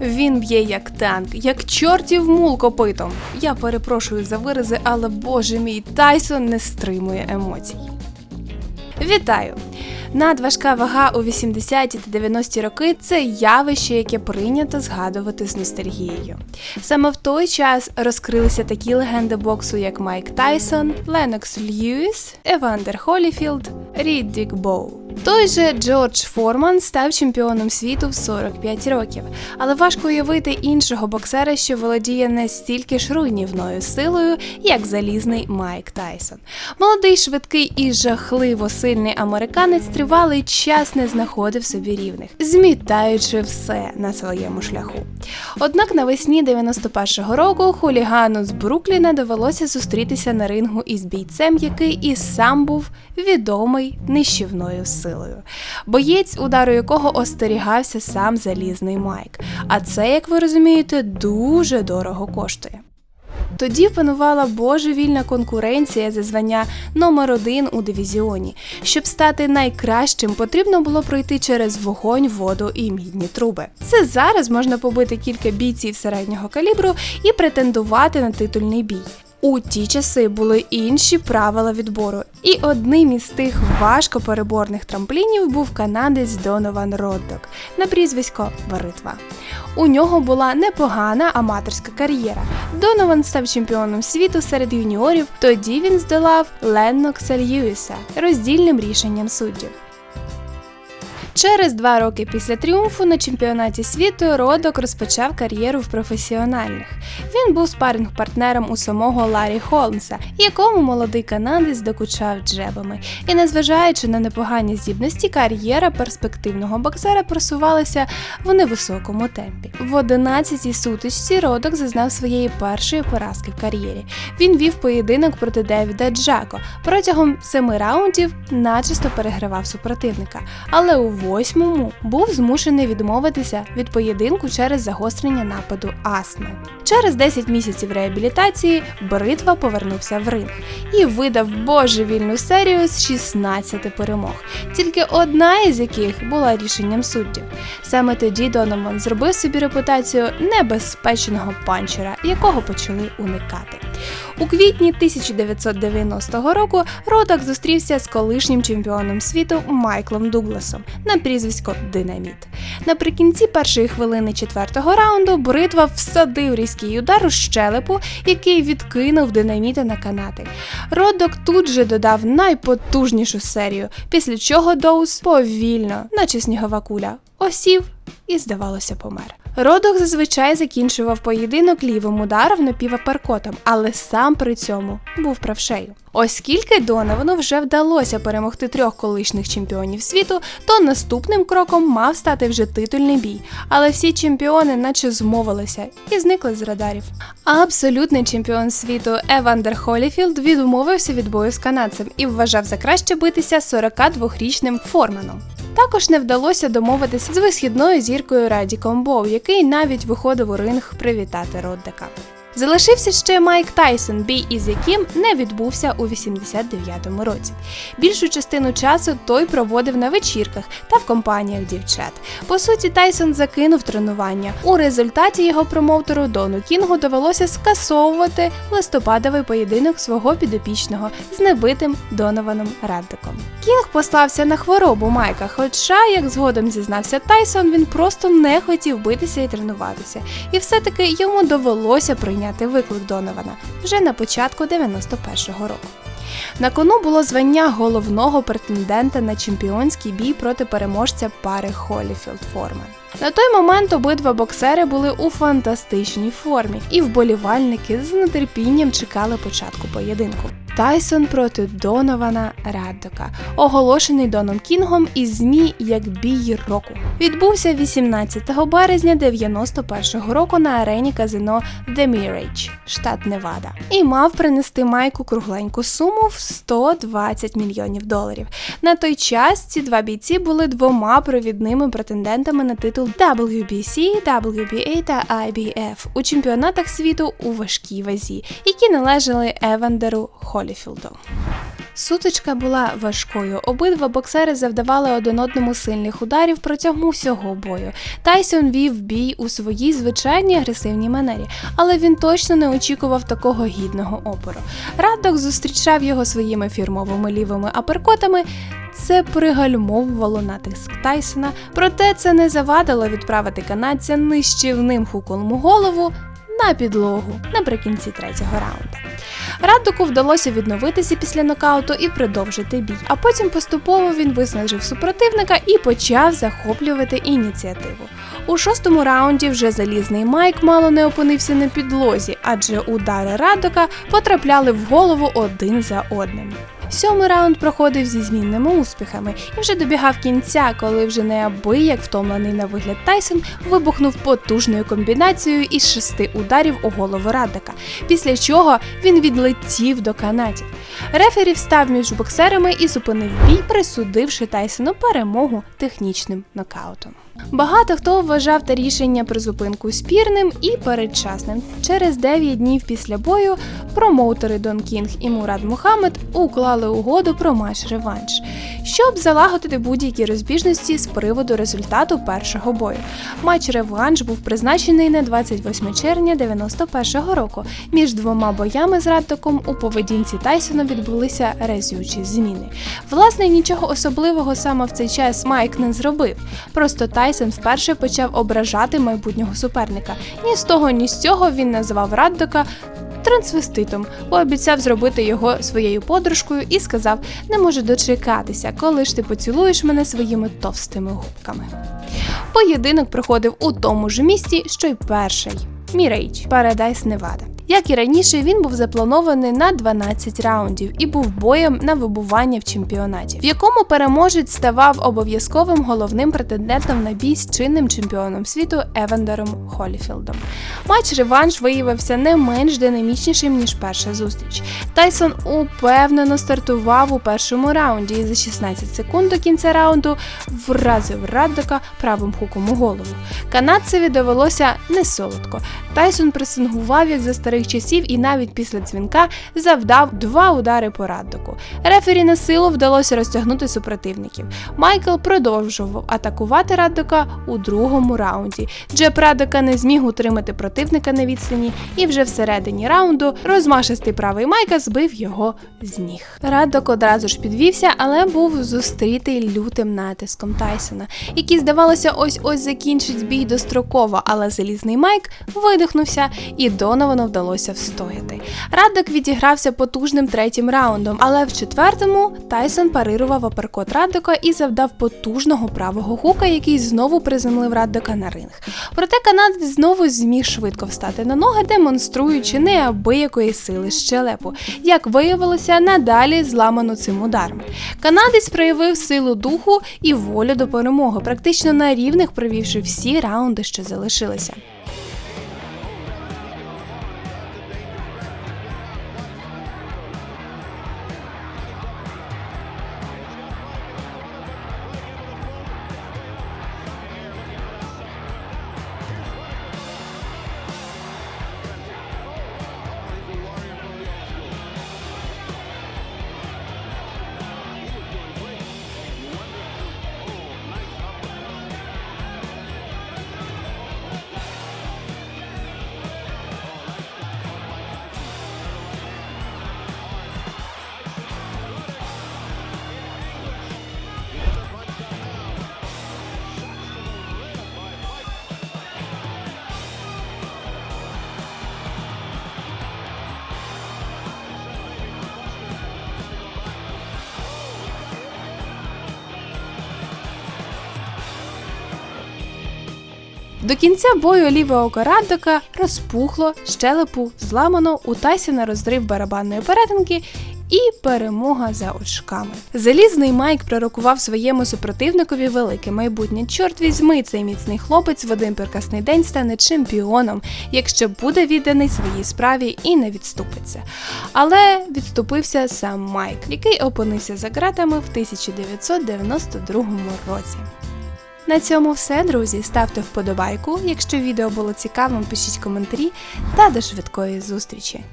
Він б'є як танк, як чортів мул копитом. Я перепрошую за вирази, але боже мій Тайсон не стримує емоцій. Вітаю! Надважка вага у 80-ті та 90-ті роки це явище, яке прийнято згадувати з ностальгією. Саме в той час розкрилися такі легенди боксу, як Майк Тайсон, Ленокс Льюіс, Евандер Холіфілд, Ріддік Боу. Той же Джордж Форман став чемпіоном світу в 45 років, але важко уявити іншого боксера, що володіє настільки ж руйнівною силою, як залізний Майк Тайсон. Молодий, швидкий і жахливо сильний американець тривалий час не знаходив собі рівних, змітаючи все на своєму шляху. Однак навесні 91-го року хулігану з Брукліна довелося зустрітися на рингу із бійцем, який і сам був відомий нищівною силою. Боєць, удару якого остерігався сам залізний Майк. А це, як ви розумієте, дуже дорого коштує. Тоді панувала божевільна конкуренція за звання номер один у дивізіоні. Щоб стати найкращим, потрібно було пройти через вогонь, воду і мідні труби. Це зараз можна побити кілька бійців середнього калібру і претендувати на титульний бій. У ті часи були інші правила відбору, і одним із тих важкопереборних трамплінів був канадець Донован Роддок на прізвисько Баритва. У нього була непогана аматорська кар'єра. Донован став чемпіоном світу серед юніорів. Тоді він здолав Леннокса Льюіса роздільним рішенням суддів. Через два роки після тріумфу на чемпіонаті світу Родок розпочав кар'єру в професіональних. Він був спаринг-партнером у самого Ларі Холмса, якому молодий канадець докучав джебами. І незважаючи на непогані здібності, кар'єра перспективного боксера просувалася в невисокому темпі. В 11-й сутичці Родок зазнав своєї першої поразки в кар'єрі. Він вів поєдинок проти Девіда Джако. Протягом семи раундів начисто перегравав супротивника, але у восьмому був змушений відмовитися від поєдинку через загострення нападу астми. Через 10 місяців реабілітації Бритва повернувся в ринг і видав божевільну серію з 16 перемог, тільки одна із яких була рішенням суддів. Саме тоді Донован зробив собі репутацію небезпечного панчера, якого почали уникати. У квітні 1990 року Родак зустрівся з колишнім чемпіоном світу Майклом Дугласом на прізвисько Динаміт. Наприкінці першої хвилини четвертого раунду бритва всадив різкий удар у щелепу, який відкинув динаміта на канати. Родок тут же додав найпотужнішу серію, після чого Доус повільно, наче снігова куля, осів і, здавалося, помер. Родок зазвичай закінчував поєдинок лівим ударом напіваперкотом, але сам при цьому був правшею. Оскільки Доновану вже вдалося перемогти трьох колишніх чемпіонів світу, то наступним кроком мав стати вже титульний бій. Але всі чемпіони наче змовилися і зникли з радарів. Абсолютний чемпіон світу Евандер Холіфілд відмовився від бою з канадцем і вважав за краще битися 42-річним Форманом. Також не вдалося домовитися з висхідною зіркою Раді Комбов, який навіть виходив у ринг привітати Роддека. Залишився ще Майк Тайсон, бій із яким не відбувся у 89-му році. Більшу частину часу той проводив на вечірках та в компаніях дівчат. По суті, Тайсон закинув тренування. У результаті його промоутеру Дону Кінгу довелося скасовувати листопадовий поєдинок свого підопічного з небитим Донованом Раддиком. Кінг послався на хворобу Майка, хоча, як згодом зізнався Тайсон, він просто не хотів битися і тренуватися. І все-таки йому довелося прийняти виклик Донована вже на початку 91-го року. На кону було звання головного претендента на чемпіонський бій проти переможця пари Холіфілд Форман. На той момент обидва боксери були у фантастичній формі, і вболівальники з нетерпінням чекали початку поєдинку. Тайсон проти Донована Раддока, оголошений Доном Кінгом із ЗМІ як бій року. Відбувся 18 березня 91-го року на арені казино The Mirage, штат Невада, і мав принести Майку кругленьку суму в 120 мільйонів доларів. На той час ці два бійці були двома провідними претендентами на титул WBC, WBA та IBF у чемпіонатах світу у важкій вазі, які належали Евандеру Холіфілду. Сутичка була важкою. Обидва боксери завдавали один одному сильних ударів протягом усього бою. Тайсон вів бій у своїй звичайній агресивній манері, але він точно не очікував такого гідного опору. Раддок зустрічав його своїми фірмовими лівими аперкотами. Це пригальмовувало натиск Тайсона, проте це не завадило відправити канадця нищівним у голову на підлогу наприкінці третього раунду. Раддоку вдалося відновитися після нокауту і продовжити бій. А потім поступово він виснажив супротивника і почав захоплювати ініціативу. У шостому раунді вже залізний Майк мало не опинився на підлозі, адже удари Раддока потрапляли в голову один за одним. Сьомий раунд проходив зі змінними успіхами і вже добігав кінця, коли вже неабияк втомлений на вигляд Тайсон вибухнув потужною комбінацією із шести ударів у голову Раддока, після чого він відлетів до канатів. Рефері встав між боксерами і зупинив бій, присудивши Тайсону перемогу технічним нокаутом. Багато хто вважав те рішення про зупинку спірним і передчасним. Через 9 днів після бою промоутери Дон Кінг і Мурад Мухаммед уклали угоду про матч-реванш, щоб залагодити будь-які розбіжності з приводу результату першого бою. Матч-реванш був призначений на 28 червня 91-го року. Між двома боями з Раддоком у поведінці Тайсона відбулися разючі зміни. Власне, нічого особливого саме в цей час Майк не зробив. Просто Тайсон вперше почав ображати майбутнього суперника. Ні з того, ні з цього він назвав Раддока трансвеститом, пообіцяв зробити його своєю подружкою і сказав: не можу дочекатися, коли ж ти поцілуєш мене своїми товстими губками. Поєдинок проходив у тому ж місті, що й перший. Мірейч, Парадайс Невада. Як і раніше, він був запланований на 12 раундів і був боєм на вибування в чемпіонаті, в якому переможець ставав обов'язковим головним претендентом на бій з чинним чемпіоном світу Евендером Холіфілдом. Матч реванш виявився не менш динамічнішим ніж перша зустріч. Тайсон упевнено стартував у першому раунді і за 16 секунд до кінця раунду вразив Раддока правим хуком у голову. Канадцеві довелося не солодко. Тайсон пресингував як за старих часів і навіть після дзвінка завдав два удари по Раддоку. Рефері на силу вдалося розтягнути супротивників. Майкл продовжував атакувати Раддока у другому раунді. Джеб Раддока не зміг утримати противника на відстані, і вже всередині раунду розмашистий правий Майка збив його з ніг. Раддок одразу ж підвівся, але був зустрітий лютим натиском Тайсона, який, здавалося, ось ось закінчить бій достроково, але залізний Майк видихнувся і Доновану вдалося встояти. Раддок відігрався потужним третім раундом, але в четвертому Тайсон парирував аперкот Раддока і завдав потужного правого гука, який знову приземлив Раддока на ринг. Проте канадець знову зміг швидко встати на ноги, демонструючи неабиякої сили щелепу. Як виявилося, надалі зламано цим ударом. Канадець проявив силу духу і волю до перемоги, практично на рівних провівши всі раунди, що залишилися. До кінця бою ліве око Раддока розпухло, щелепу зламано, у Тайсона розрив барабанної перетинки і перемога за очками. Залізний Майк пророкував своєму супротивникові велике майбутнє. Чорт візьми, цей міцний хлопець в один прекрасний день стане чемпіоном, якщо буде відданий своїй справі і не відступиться. Але відступився сам Майк, який опинився за ґратами в 1992 році. На цьому все, друзі. Ставте вподобайку. Якщо відео було цікавим, пишіть коментарі та до швидкої зустрічі.